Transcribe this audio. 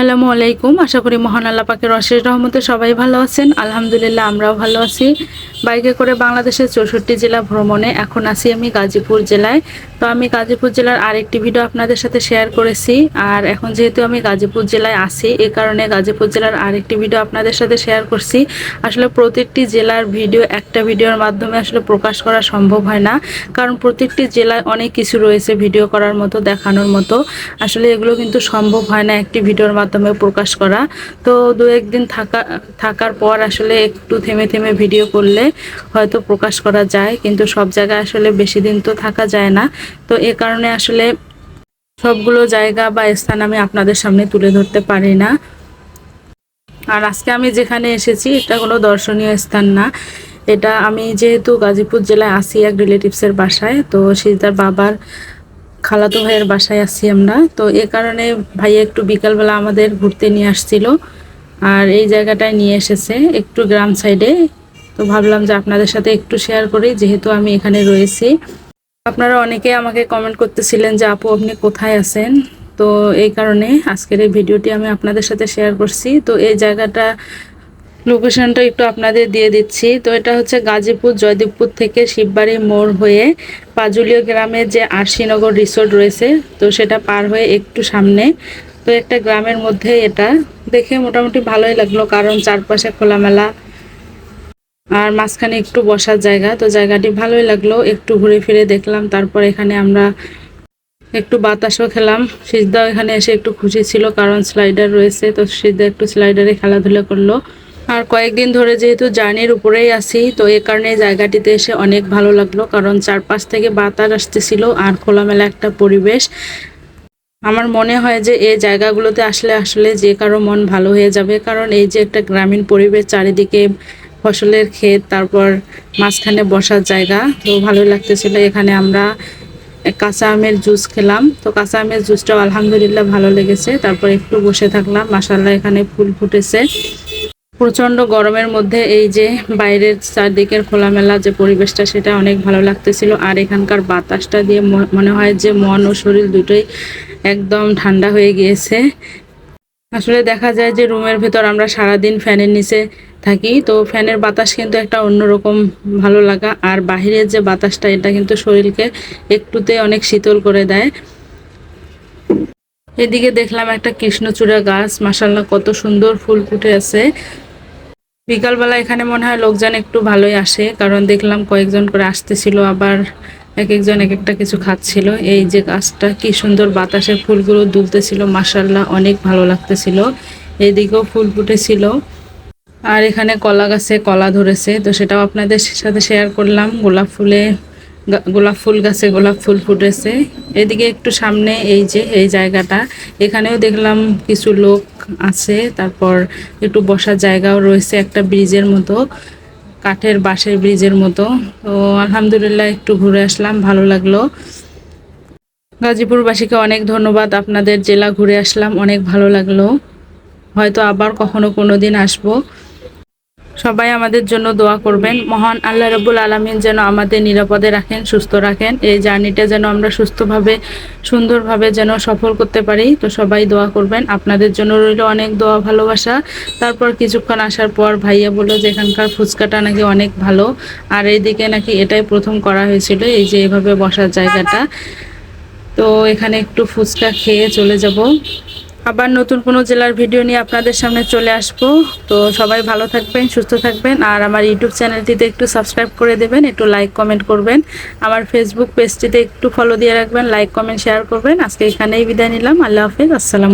আসসালামু আলাইকুম। আশা করি মহান আল্লাহ পাকের অশেষ রহমতে সবাই ভালো আছেন। আলহামদুলিল্লাহ আমরাও ভালো আছি। বাইকে করে বাংলাদেশের চৌষট্টি জেলা ভ্রমণে এখন আছি আমি গাজীপুর জেলায়। তো আমি গাজীপুর জেলার আরেকটি ভিডিও আপনাদের সাথে শেয়ার করেছি। আর এখন যেহেতু আমি গাজীপুর জেলায় আছি, এ কারণে গাজীপুর জেলার আরেকটি ভিডিও আপনাদের সাথে শেয়ার করছি। আসলে প্রত্যেকটি জেলার ভিডিও একটা ভিডিওর মাধ্যমে আসলে প্রকাশ করা সম্ভব হয় না। কারণ প্রত্যেকটি জেলায় অনেক কিছু রয়েছে ভিডিও করার মতো, দেখানোর মতো। আসলে এগুলো কিন্তু সম্ভব হয় না একটি ভিডিওর মাধ্যমে প্রকাশ করা। তো দু একদিন থাকা, থাকার পর আসলে একটু থেমে থেমে ভিডিও করলে হয়তো প্রকাশ করা যায়, কিন্তু সব জায়গায় আসলে বেশি দিন তো থাকা যায় না। তো এ কারণে আসলে সবগুলো জায়গা বা স্থান আমি আপনাদের সামনে তুলে ধরতে পারি না। আর আজকে আমি যেখানে এসেছি, এটা কোনো দর্শনীয় স্থান না। এটা আমি যেহেতু গাজীপুর জেলায় আসি এক রিলেটিভসের বাসায়, তো সেই তার বাবার খালাতো ভাইয়ের বাসায় আছি আমরা। তো এ কারণে ভাইয়া একটু বিকালবেলা আমাদের ঘুরতে নিয়ে আসছিল আর এই জায়গাটায় নিয়ে এসেছে একটু গ্রাম সাইডে তো ভাবলাম যে আপনাদের সাথে একটু শেয়ার করি, যেহেতু আমি এখানে রয়েছি। আপনারা অনেকে আমাকে কমেন্ট করতেছিলেন যে, আপু, আপনি কোথায় আছেন? তো এই কারণে আজকের এই ভিডিওটি আমি আপনাদের সাথে শেয়ার করছি। তো এই জায়গাটা লোকেশনটা একটু আপনাদের দিয়ে দিচ্ছি। তো এটা হচ্ছে গাজীপুর, জয়দেবপুর থেকে শিববাড়ি মোড় হয়ে পাজুলিয়া গ্রামের যে আরশিনগর রিসোর্ট রয়েছে, তো সেটা পার হয়ে একটু সামনে। তো একটা গ্রামের মধ্যে এটা। দেখে মোটামুটি ভালোই লাগল, কারণ চারপাশে খোলামেলা। আর মাঝখানে একটু বসার জায়গা, তো জায়গাটি ভালোই লাগল। একটু ঘুরে ফিরে দেখলাম, তারপর এখানে আমরা একটু বাতাসও খেলাম। সিজদাও এখানে এসে একটু খুশি ছিল, কারণ স্লাইডার রয়েছে, তো সিজদা একটু স্লাইডারে খেলাধুলা করল। আর কয়েকদিন ধরে যেহেতু জার্নির উপরেই আছি, তো এ কারণে জায়গাটিতে এসে অনেক ভালো লাগল, কারণ চারপাশ থেকে বাতাস আসতেছিল আর খোলামেলা একটা পরিবেশ। আমার মনে হয় যে এই জায়গাগুলোতে আসলে আসলে যে কারও মন ভালো হয়ে যাবে, কারণ এই যে একটা গ্রামীণ পরিবেশ, চারিদিকে ফসলের ক্ষেত, তারপর মাঝখানে বসার জায়গা। তো ভালোই লাগতেছিল, এখানে আমরা কাঁচা আমের জুস খেলাম। তো কাঁচা আমের জুসটাও আলহামদুলিল্লাহ ভালো লেগেছে। তারপর একটু বসে থাকলাম মাসাল্লাহ এখানে ফুল ফুটেছে। প্রচণ্ড গরমের মধ্যে এই যে বাইরের চারদিকের খোলামেলা যে পরিবেশটা, সেটা অনেক ভালো লাগতেছিল। আর এখানকার বাতাসটা দিয়ে মনে হয় যে মন ও শরীর দুটোই একদম ঠান্ডা হয়ে গিয়েছে। আসলে দেখা যায় যে রুমের ভেতর আমরা সারাদিন ফ্যানের নিচে থাকি। তো ফ্যানের বাতাস কিন্তু একটা অন্যরকম ভালো লাগা। আর বাহিরের যে বাতাসটা, এটা কিন্তু শরীরকে একটুতে অনেক শীতল করে দেয়। এদিকে দেখলাম একটা কৃষ্ণচূড়া গাছ। মাসাল্লাহ কত সুন্দর ফুল ফুটে আছে। বিকালবেলা এখানে মনে হয় লোকজন একটু ভালোই আসে, কারণ দেখলাম কয়েকজন করে আসতেছিল, আবার এক একজন এক একটা কিছু খাচ্ছিল। এই যে গাছটা, কি সুন্দর বাতাসের ফুলগুলো দুলতেছিল মাসাল্লাহ অনেক ভালো লাগতেছিল। এদিকেও ফুল ফুটেছিল। আর এখানে কলা গাছে কলা ধরেছে, তো সেটাও আপনাদের সাথে শেয়ার করলাম। গোলাপ ফুলে গোলাপ ফুল গাছে গোলাপ ফুল ফুটেছে। এদিকে একটু সামনে এই যে, এই জায়গাটা, এখানেও দেখলাম কিছু লোক আছে, তারপর একটু বসার জায়গাও রয়েছে, একটা ব্রিজের মতো, কাঠের বাঁশের ব্রিজের মতো। তো আলহামদুলিল্লাহ একটু ঘুরে আসলাম, ভালো লাগল। গাজীপুরবাসীকে অনেক ধন্যবাদ, আপনাদের জেলা ঘুরে আসলাম, অনেক ভালো লাগল। হয়তো আবার কখনো কোনো দিন আসব। সবাই আমাদের জন্য দোয়া করবেন। মহান আল্লাহ রবুল আলমিন যেন আমাদের নিরাপদে রাখেন, সুস্থ রাখেন। এই জার্নিটা যেন আমরা সুস্থভাবে, সুন্দরভাবে যেন সফল করতে পারি। তো সবাই দোয়া করবেন। আপনাদের জন্য রইল অনেক দোয়া, ভালোবাসা। তারপর কিছুক্ষণ আসার পর ভাইয়া বলল যে এখানকার ফুচকাটা নাকি অনেক ভালো। আর এইদিকে নাকি এটাই প্রথম করা হয়েছিল, এই যে এভাবে বসার জায়গাটা। তো এখানে একটু ফুচকা খেয়ে চলে যাব। আবার নতুন কোনো জেলার ভিডিও নিয়ে আপনাদের সামনে চলে আসব। তো সবাই ভালো থাকবেন, সুস্থ থাকবেন, আর আমার ইউটিউব চ্যানেলটিতে একটু সাবস্ক্রাইব করে দেবেন, একটু লাইক কমেন্ট করবেন। আমার ফেসবুক পেজটিতে একটু ফলো দিয়ে রাখবেন লাইক কমেন্ট শেয়ার করবেন। আজকে এখানেই বিদায় নিলাম। আল্লাহ হাফিজ, আসসালাম